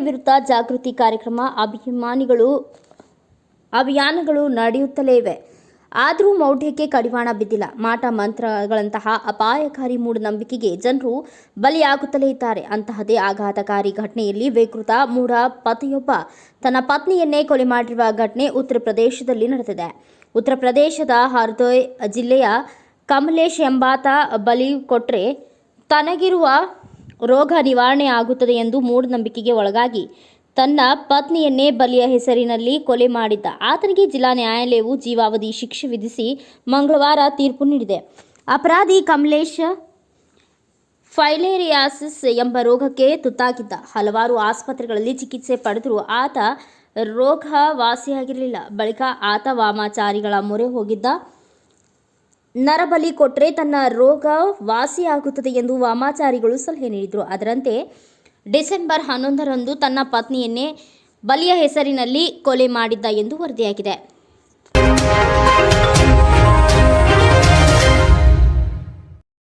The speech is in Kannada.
ವಿರುದ್ಧ ಜಾಗೃತಿ ಕಾರ್ಯಕ್ರಮ ಅಭಿಮಾನಿಗಳು, ಅಭಿಯಾನಗಳು ನಡೆಯುತ್ತಲೇ ಇವೆ. ಆದರೂ ಮೌಢ್ಯಕ್ಕೆ ಕಡಿವಾಣ ಬಿದ್ದಿಲ್ಲ. ಮಾಟ ಮಂತ್ರಗಳಂತಹ ಅಪಾಯಕಾರಿ ಮೂಢನಂಬಿಕೆಗೆ ಜನರು ಬಲಿಯಾಗುತ್ತಲೇ ಇದ್ದಾರೆ. ಅಂತಹದೇ ಆಘಾತಕಾರಿ ಘಟನೆಯಲ್ಲಿ ವಿಕೃತ ಮೂಢ ಪತಿಯೊಬ್ಬ ತನ್ನ ಪತ್ನಿಯನ್ನೇ ಕೊಲೆ ಮಾಡಿರುವ ಘಟನೆ ಉತ್ತರ ಪ್ರದೇಶದಲ್ಲಿ ನಡೆದಿದೆ. ಉತ್ತರ ಪ್ರದೇಶದ ಹರ್ದೋಯ್ ಜಿಲ್ಲೆಯ ಕಮಲೇಶ್ ಎಂಬಾತ ಬಲಿ ಕೊಟ್ಟರೆ ತನಗಿರುವ ರೋಗ ನಿವಾರಣೆ ಆಗುತ್ತದೆ ಎಂದು ಮೂಢನಂಬಿಕೆಗೆ ಒಳಗಾಗಿ ತನ್ನ ಪತ್ನಿಯನ್ನೇ ಬಲಿಯ ಹೆಸರಿನಲ್ಲಿ ಕೊಲೆ ಮಾಡಿದ್ದ. ಆತನಿಗೆ ಜಿಲ್ಲಾ ನ್ಯಾಯಾಲಯವು ಜೀವಾವಧಿ ಶಿಕ್ಷೆ ವಿಧಿಸಿ ಮಂಗಳವಾರ ತೀರ್ಪು ನೀಡಿದೆ. ಅಪರಾಧಿ ಕಮಲೇಶ್ ಫೈಲೇರಿಯಾಸಿಸ್ ಎಂಬ ರೋಗಕ್ಕೆ ತುತ್ತಾಗಿದ್ದ. ಹಲವಾರು ಆಸ್ಪತ್ರೆಗಳಲ್ಲಿ ಚಿಕಿತ್ಸೆ ಪಡೆದರೂ ಆತ ರೋಗ ವಾಸಿಯಾಗಿರಲಿಲ್ಲ ಬಳಿಕ ಆತ ವಾಮಾಚಾರಿಗಳ ಮೊರೆ ಹೋಗಿದ್ದ. ನರಬಲಿ ಕೊಟ್ಟರೆ ತನ್ನ ರೋಗ ವಾಸಿಯಾಗುತ್ತದೆ ಎಂದು ವಾಮಾಚಾರಿಗಳು ಸಲಹೆ ನೀಡಿದರು. ಅದರಂತೆ ಡಿಸೆಂಬರ್ ಹನ್ನೊಂದರಂದು ತನ್ನ ಪತ್ನಿಯನ್ನೇ ಬಲಿಯ ಹೆಸರಿನಲ್ಲಿ ಕೊಲೆ ಮಾಡಿದ್ದ ಎಂದು ವರದಿಯಾಗಿದೆ.